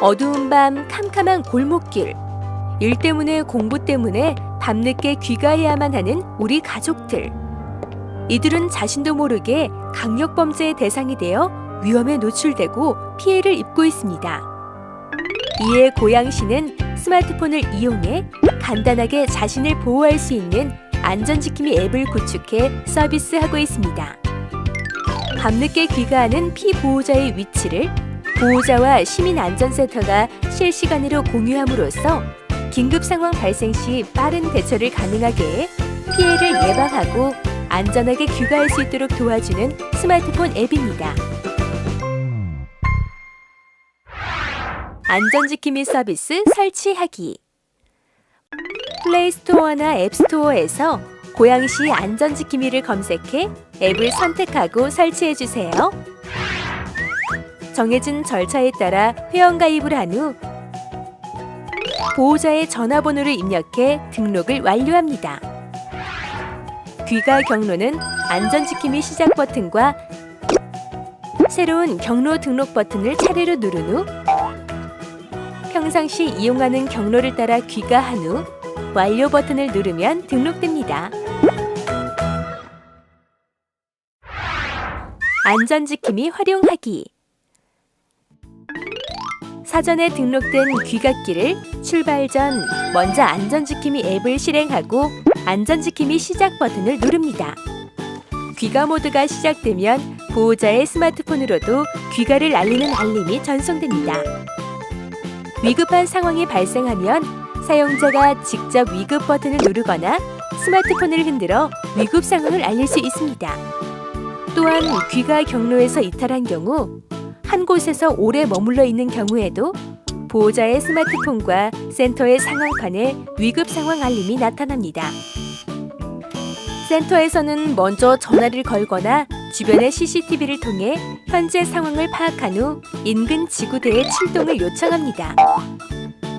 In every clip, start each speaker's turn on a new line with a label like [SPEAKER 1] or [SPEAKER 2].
[SPEAKER 1] 어두운 밤 캄캄한 골목길. 일 때문에 공부 때문에 밤늦게 귀가해야만 하는 우리 가족들. 이들은 자신도 모르게 강력 범죄의 대상이 되어 위험에 노출되고 피해를 입고 있습니다. 이에 고양시는 스마트폰을 이용해 간단하게 자신을 보호할 수 있는 안전지킴이 앱을 구축해 서비스하고 있습니다. 밤늦게 귀가하는 피보호자의 위치를 보호자와 시민안전센터가 실시간으로 공유함으로써 긴급 상황 발생 시 빠른 대처를 가능하게 해 피해를 예방하고 안전하게 귀가할 수 있도록 도와주는 스마트폰 앱입니다. 안전지킴이 서비스 설치하기 플레이스토어나 앱스토어에서 고양시 안전지킴이를 검색해 앱을 선택하고 설치해 주세요. 정해진 절차에 따라 회원가입을 한 후 보호자의 전화번호를 입력해 등록을 완료합니다. 귀가 경로는 안전지킴이 시작 버튼과 새로운 경로 등록 버튼을 차례로 누른 후 평상시 이용하는 경로를 따라 귀가한 후 완료 버튼을 누르면 등록됩니다. 안전지킴이 활용하기 사전에 등록된 귀갓길을 출발 전 먼저 안전지킴이 앱을 실행하고 안전지킴이 시작 버튼을 누릅니다. 귀가 모드가 시작되면 보호자의 스마트폰으로도 귀가를 알리는 알림이 전송됩니다. 위급한 상황이 발생하면 사용자가 직접 위급 버튼을 누르거나 스마트폰을 흔들어 위급 상황을 알릴 수 있습니다. 또한 귀가 경로에서 이탈한 경우 한 곳에서 오래 머물러 있는 경우에도 보호자의 스마트폰과 센터의 상황판에 위급 상황 알림이 나타납니다. 센터에서는 먼저 전화를 걸거나 주변의 CCTV를 통해 현재 상황을 파악한 후 인근 지구대에 출동을 요청합니다.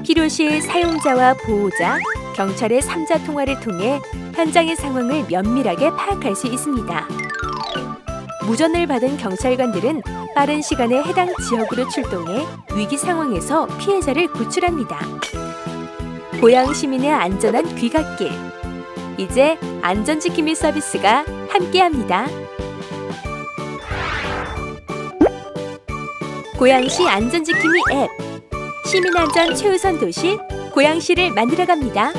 [SPEAKER 1] 필요시 사용자와 보호자, 경찰의 3자 통화를 통해 현장의 상황을 면밀하게 파악할 수 있습니다. 무전을 받은 경찰관들은 빠른 시간에 해당 지역으로 출동해 위기 상황에서 피해자를 구출합니다. 고양 시민의 안전한 귀갓길. 이제 안전지킴이 서비스가 함께합니다. 고양시 안전지킴이 앱. 시민안전 최우선 도시 고양시를 만들어갑니다.